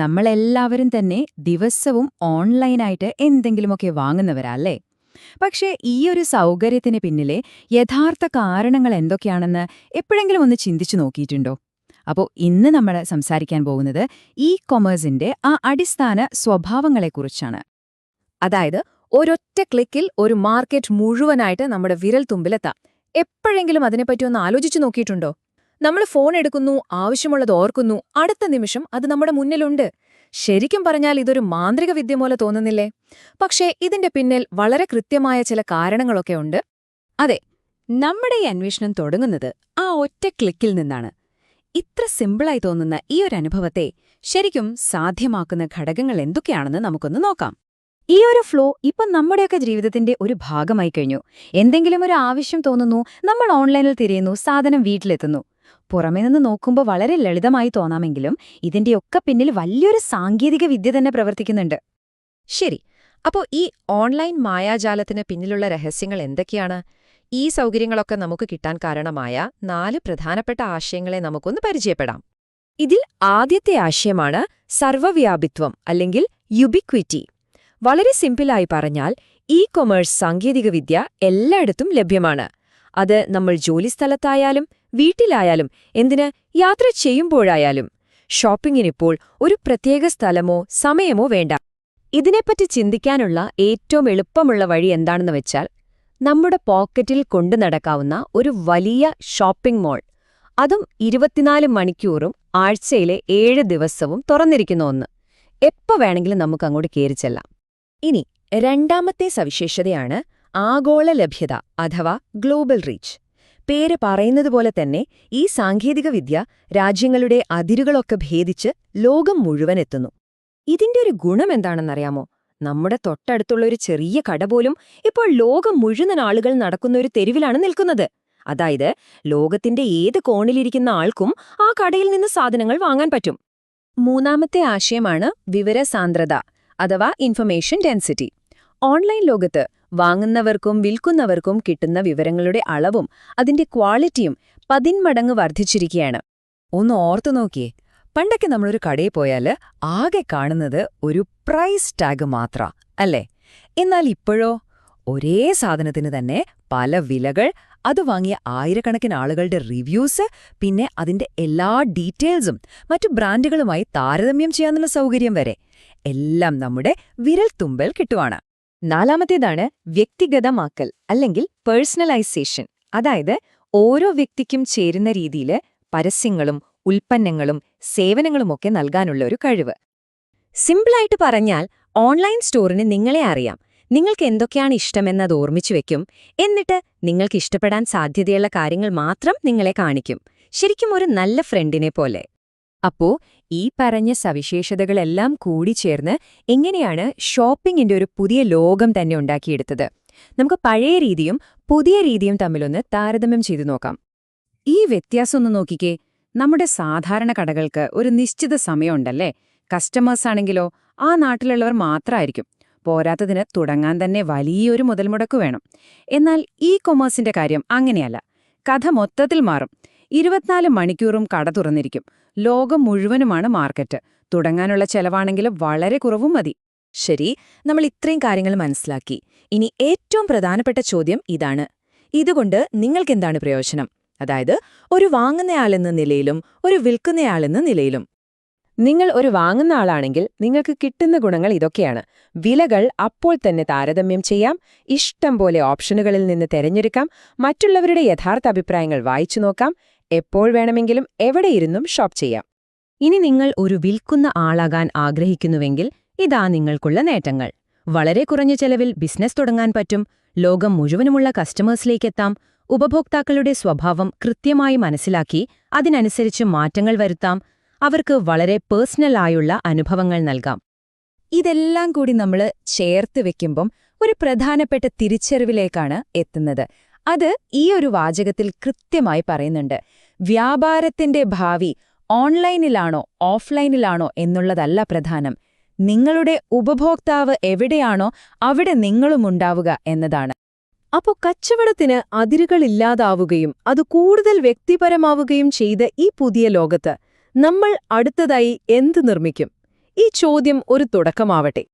നമ്മളെല്ലാവരും തന്നെ ദിവസവും ഓൺലൈനായിട്ട് എന്തെങ്കിലുമൊക്കെ വാങ്ങുന്നവരല്ലേ? പക്ഷേ ഈ ഒരു സൗകര്യത്തിന് പിന്നിലെ യഥാർത്ഥ കാരണങ്ങൾ എന്തൊക്കെയാണെന്ന് എപ്പോഴെങ്കിലും ഒന്ന് ചിന്തിച്ചു നോക്കിയിട്ടുണ്ടോ? അപ്പോൾ ഇന്ന് നമ്മൾ സംസാരിക്കാൻ പോകുന്നത് ഇ കൊമേഴ്സിന്റെ ആ അടിസ്ഥാന സ്വഭാവങ്ങളെക്കുറിച്ചാണ്. അതായത് ഒരൊറ്റ ക്ലിക്കിൽ ഒരു മാർക്കറ്റ് മുഴുവനായിട്ട് നമ്മുടെ വിരൽ തുമ്പിലെത്താം എപ്പോഴെങ്കിലും അതിനെപ്പറ്റി ഒന്ന് ആലോചിച്ചു നോക്കിയിട്ടുണ്ടോ? നമ്മൾ ഫോൺ എടുക്കുന്നു ആവശ്യമുള്ളത് ഓർക്കുന്നു അടുത്ത നിമിഷം അത് നമ്മുടെ മുന്നിലുണ്ട്. ശരിക്കും പറഞ്ഞാൽ ഇതൊരു മാന്ത്രിക വിദ്യ പോലെ തോന്നുന്നില്ലേ? പക്ഷേ ഇതിന്റെ പിന്നിൽ വളരെ കൃത്യമായ ചില കാരണങ്ങളൊക്കെ ഉണ്ട്. അതെ നമ്മുടെ ഈ അന്വേഷണം തുടങ്ങുന്നത് ആ ഒറ്റ ക്ലിക്കിൽ നിന്നാണ്. ഇത്ര സിമ്പിളായി തോന്നുന്ന ഈ ഒരു അനുഭവത്തെ ശരിക്കും സാധ്യമാക്കുന്ന ഘടകങ്ങൾ എന്തൊക്കെയാണെന്ന് നമുക്കൊന്ന് നോക്കാം. ഈ ഒരു ഫ്ലോ ഇപ്പം നമ്മുടെയൊക്കെ ജീവിതത്തിന്റെ ഒരു ഭാഗമായി കഴിഞ്ഞു. എന്തെങ്കിലും ഒരു ആവശ്യം തോന്നുന്നു നമ്മൾ ഓൺലൈനിൽ തിരയുന്നു സാധനം വീട്ടിലെത്തുന്നു. പുറമേ നിന്ന് നോക്കുമ്പോൾ വളരെ ലളിതമായി തോന്നാമെങ്കിലും ഇതിന്റെയൊക്കെ പിന്നിൽ വലിയൊരു സാങ്കേതിക വിദ്യ തന്നെ പ്രവർത്തിക്കുന്നുണ്ട്. ശരി അപ്പോൾ ഈ ഓൺലൈൻ മായാജാലത്തിന് പിന്നിലുള്ള രഹസ്യങ്ങൾ എന്തൊക്കെയാണ്? ഈ സൗകര്യങ്ങളൊക്കെ നമുക്ക് കിട്ടാൻ കാരണമായ നാല് പ്രധാനപ്പെട്ട ആശയങ്ങളെ നമുക്കൊന്ന് പരിചയപ്പെടാം. ഇതിൽ ആദ്യത്തെ ആശയമാണ് സർവവ്യാപിത്വം അല്ലെങ്കിൽ യുബിക്വിറ്റി വളരെ സിമ്പിളായി പറഞ്ഞാൽ ഇ കൊമേഴ്സ് സാങ്കേതികവിദ്യ എല്ലായിടത്തും ലഭ്യമാണ്. അത് നമ്മൾ ജോലിസ്ഥലത്തായാലും വീട്ടിലായാലും എന്തിന് യാത്ര ചെയ്യുമ്പോഴായാലും. ഷോപ്പിംഗിനിപ്പോൾ ഒരു പ്രത്യേക സ്ഥലമോ സമയമോ വേണ്ട. ഇതിനെപ്പറ്റി ചിന്തിക്കാനുള്ള ഏറ്റവും എളുപ്പമുള്ള വഴി എന്താണെന്ന് വെച്ചാൽ നമ്മുടെ പോക്കറ്റിൽ കൊണ്ടു നടക്കാവുന്ന ഒരു വലിയ ഷോപ്പിംഗ് മോൾ. അതും ഇരുപത്തിനാല് മണിക്കൂറും ആഴ്ചയിലെ ഏഴ് ദിവസവും തുറന്നിരിക്കുന്ന ഒന്ന്. എപ്പോ വേണമെങ്കിലും നമുക്കങ്ങോട്ട് കയറിച്ചെല്ലാം ഇനി രണ്ടാമത്തെ സവിശേഷതയാണ് ആഗോള ലഭ്യത അഥവാ ഗ്ലോബൽ റീച്ച്. പേര് പറയുന്നത് പോലെ തന്നെ ഈ സാങ്കേതികവിദ്യ രാജ്യങ്ങളുടെ അതിരുകളൊക്കെ ഭേദിച്ച് ലോകം മുഴുവൻ എത്തുന്നു. ഇതിന്റെ ഒരു ഗുണം എന്താണെന്നറിയാമോ? നമ്മുടെ തൊട്ടടുത്തുള്ള ഒരു ചെറിയ കട പോലും ഇപ്പോൾ ലോകം മുഴുവൻ ആളുകൾ നടക്കുന്ന ഒരു തെരുവിലാണ് നിൽക്കുന്നത്. അതായത് ലോകത്തിന്റെ ഏത് കോണിലിരിക്കുന്ന ആൾക്കും ആ കടയിൽ നിന്ന് സാധനങ്ങൾ വാങ്ങാൻ പറ്റും. മൂന്നാമത്തെ ആശയമാണ് വിവരസാന്ദ്രത അഥവാ ഇൻഫർമേഷൻ ഡെൻസിറ്റി ഓൺലൈൻ ലോകത്ത് വാങ്ങുന്നവർക്കും വിൽക്കുന്നവർക്കും കിട്ടുന്ന വിവരങ്ങളുടെ അളവും അതിന്റെ ക്വാളിറ്റിയും പതിന്മടങ്ങ് വർദ്ധിച്ചിരിക്കുകയാണ്. ഒന്ന് ഓർത്തു നോക്കിയേ. പണ്ടൊക്കെ നമ്മളൊരു കടയിൽ പോയാൽ ആകെ കാണുന്നത് ഒരു പ്രൈസ് ടാഗ് മാത്ര അല്ലേ? എന്നാൽ ഇപ്പോഴോ? ഒരേ സാധനത്തിന് തന്നെ പല വിലകൾ അത് വാങ്ങിയ ആയിരക്കണക്കിന് ആളുകളുടെ റിവ്യൂസ് പിന്നെ അതിന്റെ എല്ലാ ഡീറ്റെയിൽസും മറ്റു ബ്രാൻഡുകളുമായി താരതമ്യം ചെയ്യാനുള്ള സൗകര്യം വരെ. എല്ലാം നമ്മുടെ വിരൽത്തുമ്പൽ കിട്ടുവാണ്. നാലാമത്തേതാണ് വ്യക്തിഗതമാക്കൽ അല്ലെങ്കിൽ പേഴ്സണലൈസേഷൻ അതായത് ഓരോ വ്യക്തിക്കും ചേരുന്ന രീതിയിൽ പരസ്യങ്ങളും ഉൽപ്പന്നങ്ങളും സേവനങ്ങളുമൊക്കെ നൽകാനുള്ള ഒരു കഴിവ്. സിമ്പിളായിട്ട് പറഞ്ഞാൽ ഓൺലൈൻ സ്റ്റോറിന് നിങ്ങളെ അറിയാം. നിങ്ങൾക്ക് എന്തൊക്കെയാണ് ഇഷ്ടമെന്നത് ഓർമ്മിച്ചു വെക്കും. എന്നിട്ട് നിങ്ങൾക്ക് ഇഷ്ടപ്പെടാൻ സാധ്യതയുള്ള കാര്യങ്ങൾ മാത്രം നിങ്ങളെ കാണിക്കും. ശരിക്കും ഒരു നല്ല ഫ്രണ്ടിനെ പോലെ. അപ്പോ ഈ പറഞ്ഞ സവിശേഷതകളെല്ലാം കൂടി ചേർന്ന് എങ്ങനെയാണ് ഷോപ്പിംഗിന്റെ ഒരു പുതിയ ലോകം തന്നെ ഉണ്ടാക്കിയെടുത്തത്? നമുക്ക് പഴയ രീതിയും പുതിയ രീതിയും തമ്മിലൊന്ന് താരതമ്യം ചെയ്തു നോക്കാം. ഈ വ്യത്യാസം ഒന്ന് നോക്കിക്കേ. നമ്മുടെ സാധാരണ കടകൾക്ക് ഒരു നിശ്ചിത സമയമുണ്ടല്ലേ? കസ്റ്റമേഴ്സ് ആണെങ്കിലോ ആ നാട്ടിലുള്ളവർ മാത്രമായിരിക്കും പോരാത്തതിന് തുടങ്ങാൻ തന്നെ വലിയൊരു മുതൽമുടക്ക് വേണം. എന്നാൽ ഇ കൊമേഴ്സിന്റെ കാര്യം അങ്ങനെയല്ല. കഥ മൊത്തത്തിൽ മാറും. ഇരുപത്തിനാല് മണിക്കൂറും കട തുറന്നിരിക്കും. ലോകം മുഴുവനുമാണ് മാർക്കറ്റ്. തുടങ്ങാനുള്ള ചെലവാണെങ്കിലും വളരെ കുറവും മതി. ശരി നമ്മൾ ഇത്രയും കാര്യങ്ങൾ മനസ്സിലാക്കി. ഇനി ഏറ്റവും പ്രധാനപ്പെട്ട ചോദ്യം ഇതാണ്. ഇതുകൊണ്ട് നിങ്ങൾക്കെന്താണ് പ്രയോജനം? അതായത് ഒരു വാങ്ങുന്നയാളെന്ന നിലയിലും ഒരു വിൽക്കുന്നയാളെന്ന നിലയിലും. നിങ്ങൾ ഒരു വാങ്ങുന്ന ആളാണെങ്കിൽ നിങ്ങൾക്ക് കിട്ടുന്ന ഗുണങ്ങൾ ഇതൊക്കെയാണ്. വിലകൾ അപ്പോൾ തന്നെ താരതമ്യം ചെയ്യാം ഇഷ്ടം പോലെ ഓപ്ഷനുകളിൽ നിന്ന് തിരഞ്ഞെടുക്കാം മറ്റുള്ളവരുടെ യഥാർത്ഥ അഭിപ്രായങ്ങൾ വായിച്ചു നോക്കാം എപ്പോൾ വേണമെങ്കിലും എവിടെയിരുന്നും ഷോപ്പ് ചെയ്യാം. ഇനി നിങ്ങൾ ഒരു വിൽക്കുന്ന ആളാകാൻ ആഗ്രഹിക്കുന്നുവെങ്കിൽ ഇതാ നിങ്ങൾക്കുള്ള നേട്ടങ്ങൾ. വളരെ കുറഞ്ഞ ചെലവിൽ ബിസിനസ് തുടങ്ങാൻ പറ്റും. ലോകം മുഴുവനുമുള്ള കസ്റ്റമേഴ്സിലേക്കെത്താം ഉപഭോക്താക്കളുടെ സ്വഭാവം കൃത്യമായി മനസ്സിലാക്കി അതിനനുസരിച്ച് മാറ്റങ്ങൾ വരുത്താം. അവർക്ക് വളരെ പേഴ്സണലായുള്ള അനുഭവങ്ങൾ നൽകാം. ഇതെല്ലാം കൂടി നമ്മൾ ചേർത്ത് വെക്കുമ്പം ഒരു പ്രധാനപ്പെട്ട തിരിച്ചറിവിലേക്കാണ് എത്തുന്നത്. അത് ഈ ഒരു വാചകത്തിൽ കൃത്യമായി പറയുന്നുണ്ട്. വ്യാപാരത്തിന്റെ ഭാവി ഓൺലൈനിലാണോ ഓഫ്ലൈനിലാണോ എന്നുള്ളതല്ല പ്രധാനം. നിങ്ങളുടെ ഉപഭോക്താവ് എവിടെയാണോ അവിടെ നിങ്ങളുമുണ്ടാവുക എന്നതാണ്. അപ്പോൾ കച്ചവടത്തിന് അതിരുകളില്ലാതാവുകയും അത് കൂടുതൽ വ്യക്തിപരമാവുകയും ചെയ്ത ഈ പുതിയ ലോകത്ത് നമ്മൾ അടുത്തതായി എന്ത് നിർമ്മിക്കും? ഈ ചോദ്യം ഒരു തുടക്കമാവട്ടെ.